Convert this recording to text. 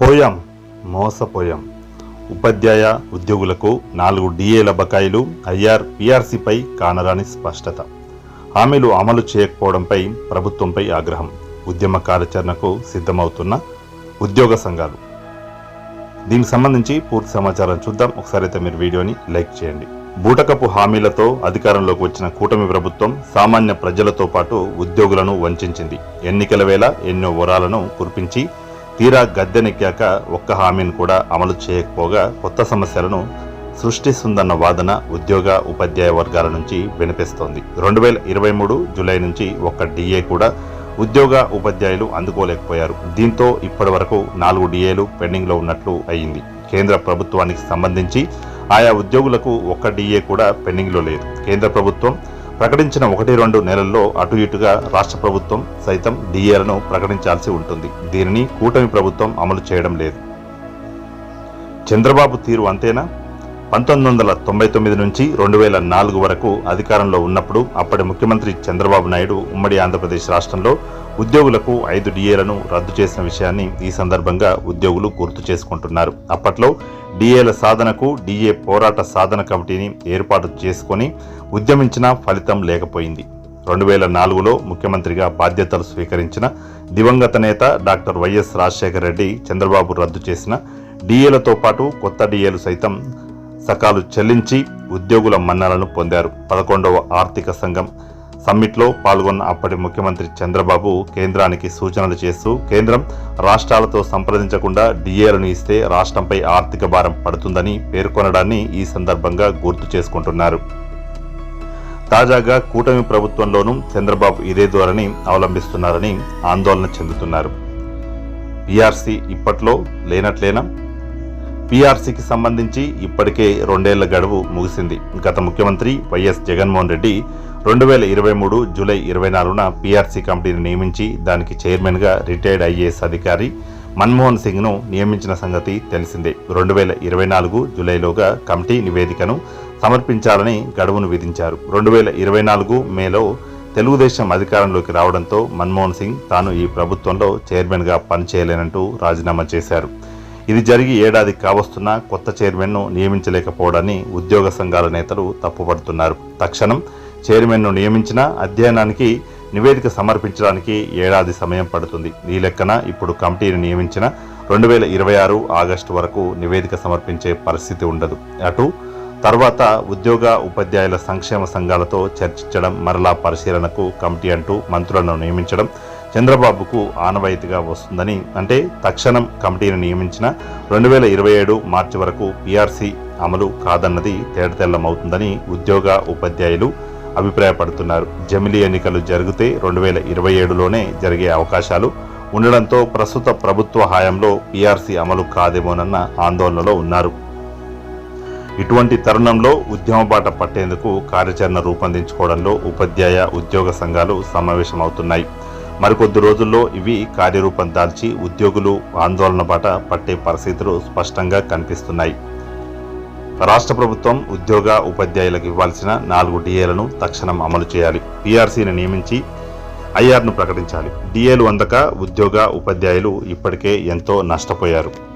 పోయాం మోసపోయాం. ఉపాధ్యాయ ఉద్యోగులకు నాలుగు డిఏల బకాయిలు ఐఆర్ పిఆర్సీపై కానరాని స్పష్టత. హామీలు అమలు చేయకపోవడంపై ప్రభుత్వంపై ఆగ్రహం. ఉద్యమ కార్యాచరణకు సిద్ధమవుతున్న ఉద్యోగ సంఘాలు. దీనికి సంబంధించి పూర్తి సమాచారం చూద్దాం. ఒకసారి అయితే మీరు వీడియోని లైక్ చేయండి. బూటకపు హామీలతో అధికారంలోకి వచ్చిన కూటమి ప్రభుత్వం సామాన్య ప్రజలతో పాటు ఉద్యోగులను వంచింది ఎన్నికల వేళ ఎన్నో వరాలను కురిపించి తీరా గద్దెనెక్కాక ఒక్క హామీని కూడా అమలు చేయకపోగా కొత్త సమస్యలను సృష్టిస్తుందన్న వాదన ఉద్యోగ ఉపాధ్యాయ వర్గాల నుంచి వినిపిస్తోంది. రెండు వేల ఇరవై మూడు జూలై నుంచి ఒక్క డిఏ కూడా ఉద్యోగ ఉపాధ్యాయులు అందుకోలేకపోయారు. దీంతో ఇప్పటి వరకు నాలుగు డిఏలు పెండింగ్లో ఉన్నట్లు అయింది. కేంద్ర ప్రభుత్వానికి సంబంధించి ఆయా ఉద్యోగులకు ఒక్క డిఏ కూడా పెండింగ్లో లేదు. కేంద్ర ప్రభుత్వం ప్రకటించిన ఒకటి రెండు నెలల్లో అటు ఇటుగా రాష్ట్ర ప్రభుత్వం సైతం డిఏలను ప్రకటించాల్సి ఉంటుంది. దీనిని కూటమి ప్రభుత్వం అమలు చేయడం లేదు. చంద్రబాబు తీరు అంతేనా? పంతొమ్మిది వందల తొంభై తొమ్మిది నుంచి రెండు వేల నాలుగు వరకు అధికారంలో ఉన్నప్పుడు అప్పటి ముఖ్యమంత్రి చంద్రబాబు నాయుడు ఉమ్మడి ఆంధ్రప్రదేశ్ రాష్ట్రంలో ఉద్యోగులకు ఐదు డిఏలను రద్దు చేసిన విషయాన్ని ఈ సందర్భంగా ఉద్యోగులు గుర్తు చేసుకుంటున్నారు. అప్పట్లో డిఏల సాధనకు డిఏ పోరాట సాధన కమిటీని ఏర్పాటు చేసుకొని ఉద్యమించిన ఫలితం లేకపోయింది. రెండు వేల నాలుగులో ముఖ్యమంత్రిగా బాధ్యతలు స్వీకరించిన దివంగత నేత డాక్టర్ వైఎస్ రాజశేఖర రెడ్డి చంద్రబాబు రద్దు చేసిన డిఏలతో పాటు కొత్త డిఏలు సైతం సకాలు చెల్లించి ఉద్యోగుల మన్నలను పొందారు. పదకొండవ ఆర్థిక సంఘం సమ్మిట్లో పాల్గొన్న అప్పటి ముఖ్యమంత్రి చంద్రబాబు కేంద్రానికి సూచనలు చేస్తూ కేంద్రం రాష్ట్రాలతో సంప్రదించకుండా డిఏలను ఇస్తే రాష్ట్రంపై ఆర్థిక భారం పడుతుందని పేర్కొనడాన్ని ఈ సందర్భంగా గుర్తు చేసుకుంటున్నారు. తాజాగా కూటమి ప్రభుత్వంలోనూ చంద్రబాబు ఇదే ధోరణి అవలంబిస్తున్నారని ఆందోళన చెందుతున్నారు. పిఆర్సీ ఇప్పట్లో లేనట్లేనా? పీఆర్సీకి సంబంధించి ఇప్పటికే రెండేళ్ళ గడువు ముగిసింది. గత ముఖ్యమంత్రి వైఎస్ జగన్మోహన్ రెడ్డి రెండు వేల ఇరవై మూడు జూలై ఇరవై నాలుగున పీఆర్సీ కమిటీని నియమించి దానికి చైర్మన్గా రిటైర్డ్ ఐఏఎస్ అధికారి మన్మోహన్ సింగ్ను నియమించిన సంగతి తెలిసిందే. రెండు వేల ఇరవై నాలుగు జూలైలోగా కమిటీ నివేదికను సమర్పించాలని గడువును విధించారు. రెండు వేల ఇరవై నాలుగు మేలో తెలుగుదేశం అధికారంలోకి రావడంతో మన్మోహన్ సింగ్ తాను ఈ ప్రభుత్వంలో చైర్మన్గా పనిచేయలేనంటూ రాజీనామా చేశారు. ఇది జరిగి ఏడాది కావస్తున్నా కొత్త చైర్మన్ను నియమించలేకపోవడాన్ని ఉద్యోగ సంఘాల నేతలు తప్పుపడుతున్నారు. తక్షణం చైర్మన్ను నియమించిన అధ్యయనానికి నివేదిక సమర్పించడానికి ఏడాది సమయం పడుతుంది. ఈ లెక్కన ఇప్పుడు కమిటీని నియమించిన రెండు వేల ఇరవై ఆరు ఆగస్టు వరకు నివేదిక సమర్పించే పరిస్థితి ఉండదు. అటు తర్వాత ఉద్యోగ ఉపాధ్యాయుల సంక్షేమ సంఘాలతో చర్చించడం మరలా పరిశీలనకు కమిటీ అంటూ మంత్రులను నియమించడం చంద్రబాబుకు ఆనవాయితీగా వస్తుందని అంటే తక్షణం కమిటీని నియమించిన రెండు వేల ఇరవై ఏడు మార్చి వరకు పీఆర్సీ అమలు కాదన్నది తేడతెల్లమవుతుందని ఉద్యోగ ఉపాధ్యాయులు అభిప్రాయపడుతున్నారు. జమిలీ ఎన్నికలు జరిగితే రెండు వేల ఇరవై ఏడులోనే జరిగే అవకాశాలు ఉండడంతో ప్రస్తుత ప్రభుత్వ హయాంలో పీఆర్సీ అమలు కాదేమోనన్న ఆందోళనలో ఉన్నారు. ఇటువంటి తరుణంలో ఉద్యమ బాట పట్టేందుకు కార్యాచరణ రూపొందించుకోవడంలో ఉపాధ్యాయ ఉద్యోగ సంఘాలు సమావేశమవుతున్నాయి. మరికొద్ది రోజుల్లో ఇవి కార్యరూపం దాల్చి ఉద్యోగులు ఆందోళన బాట పట్టే పరిస్థితులు స్పష్టంగా కనిపిస్తున్నాయి. రాష్ట్ర ప్రభుత్వం ఉద్యోగ ఉపాధ్యాయులకు ఇవ్వాల్సిన నాలుగు డిఏలను తక్షణం అమలు చేయాలి. పీఆర్సీని నియమించి ఐఆర్ను ప్రకటించాలి. డిఏలు అందక ఉద్యోగ ఉపాధ్యాయులు ఇప్పటికే ఎంతో నష్టపోయారు.